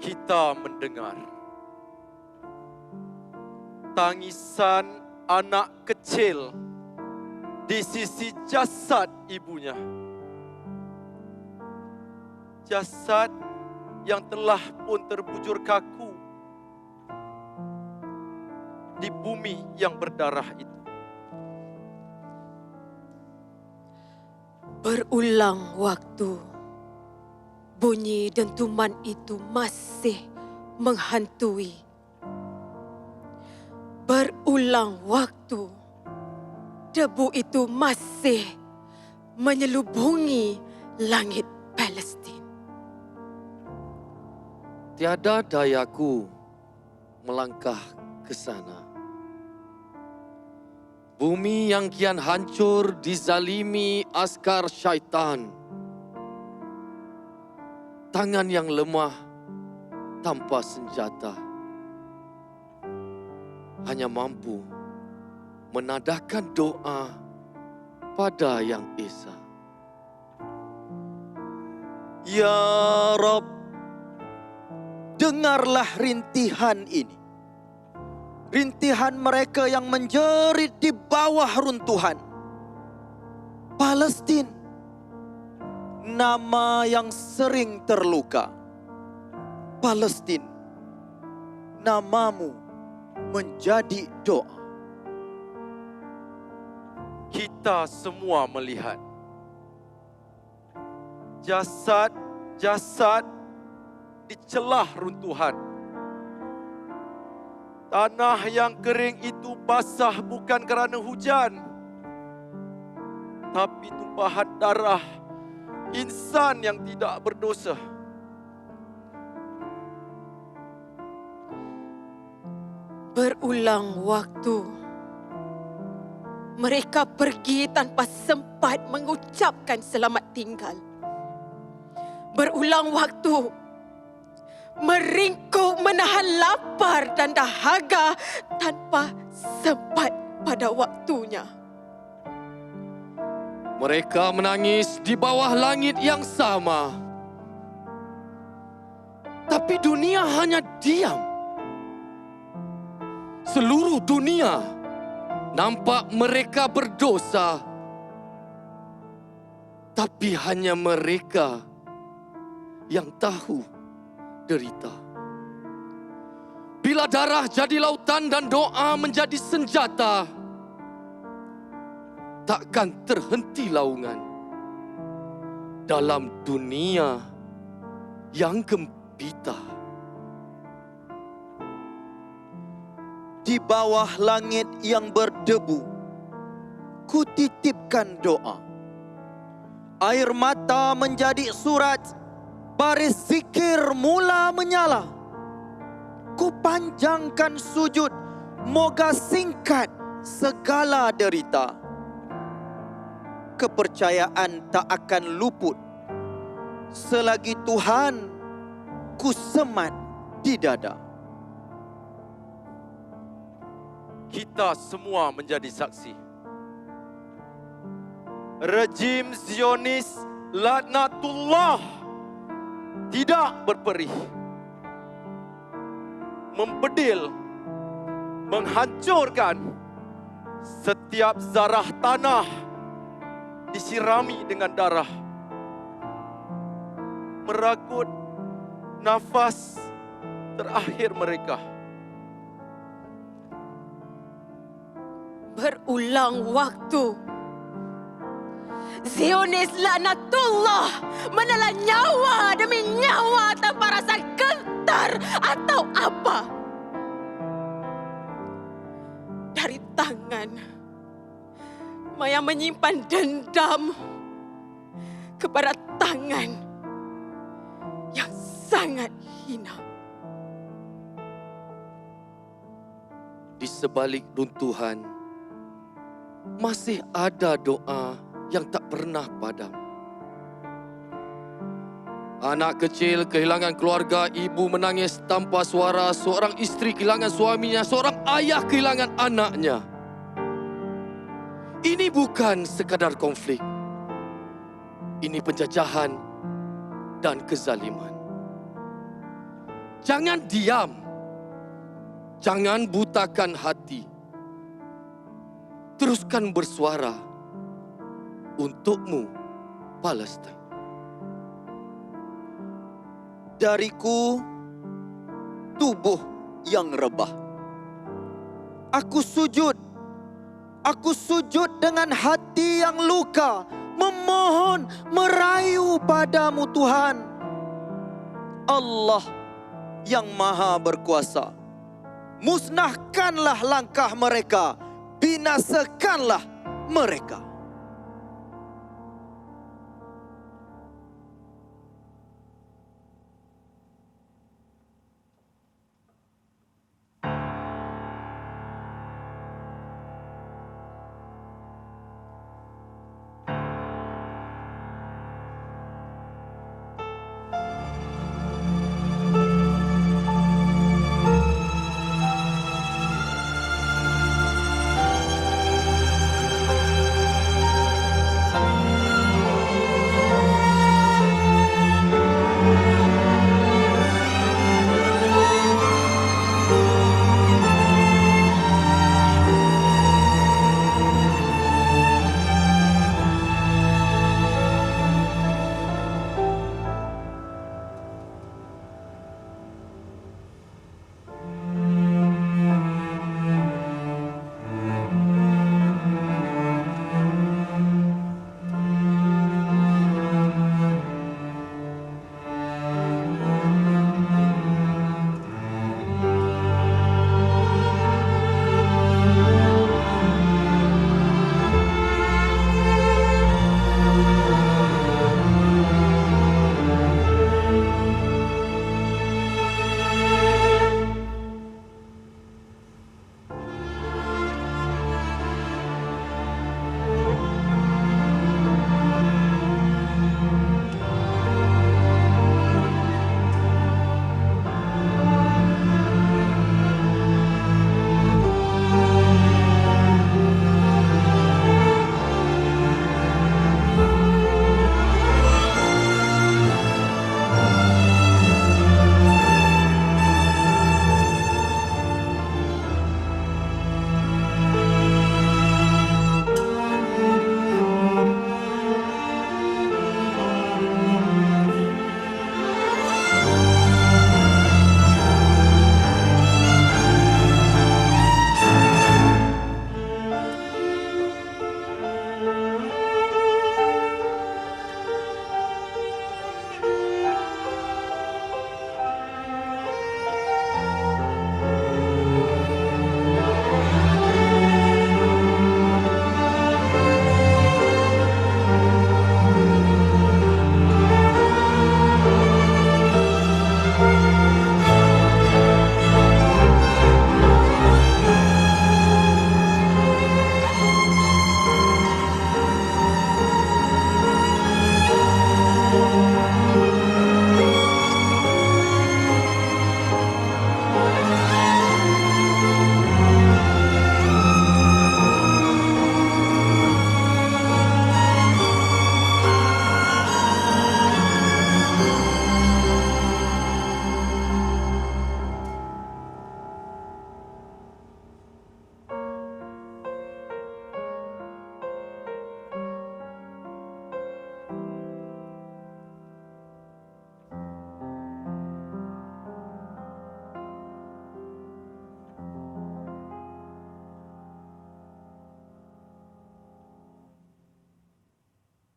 kita mendengar tangisan anak kecil di sisi jasad ibunya. Jasad yang telah pun terbujur kaku di bumi yang berdarah itu. Berulang waktu, bunyi dentuman itu masih menghantui. Berulang waktu, debu itu masih menyelubungi langit Palestin. Tiada dayaku melangkah ke sana. Bumi yang kian hancur dizalimi askar syaitan. Tangan yang lemah tanpa senjata. Hanya mampu menadahkan doa pada yang esa. Ya Rob, dengarlah rintihan ini. Rintihan mereka yang menjerit di bawah runtuhan. Palestin, nama yang sering terluka. Palestin, namamu menjadi doa. Kita semua melihat jasad-jasad di celah runtuhan. Tanah yang kering itu basah bukan kerana hujan, tapi tumpahan darah insan yang tidak berdosa. Berulang waktu, mereka pergi tanpa sempat mengucapkan selamat tinggal. Berulang waktu, meringkuk menahan lapar dan dahaga tanpa sempat pada waktunya. Mereka menangis di bawah langit yang sama. Tapi dunia hanya diam. Seluruh dunia nampak mereka berdosa. Tapi hanya mereka yang tahu derita. Bila darah jadi lautan dan doa menjadi senjata, takkan terhenti laungan dalam dunia yang gempita. Di bawah langit yang berdebu, kutitipkan doa. Air mata menjadi surat, baris zikir mula menyala. Kupanjangkan sujud, moga singkat segala derita. Kepercayaan tak akan luput selagi Tuhan ku semat di dada. Kita semua menjadi saksi. Rejim Zionis laknatullah tidak berperih. Membedil, menghancurkan setiap zarah tanah disirami dengan darah. Meragut nafas terakhir mereka. Berulang waktu, Zionis laknatullah menelan nyawa demi nyawa tanpa rasa gentar atau apa. Dari tangan yang menyimpan dendam kepada tangan yang sangat hina. Di sebalik runtuhan, masih ada doa yang tak pernah padam. Anak kecil kehilangan keluarga, ibu menangis tanpa suara, seorang isteri kehilangan suaminya, seorang ayah kehilangan anaknya. Ini bukan sekadar konflik. Ini penjajahan dan kezaliman. Jangan diam. Jangan butakan hati. Teruskan bersuara untukmu, Palestin. Dariku tubuh yang rebah. Aku sujud. Aku sujud dengan hati yang luka, memohon, merayu padamu Tuhan. Allah yang maha berkuasa. Musnahkanlah langkah mereka, binasakanlah mereka.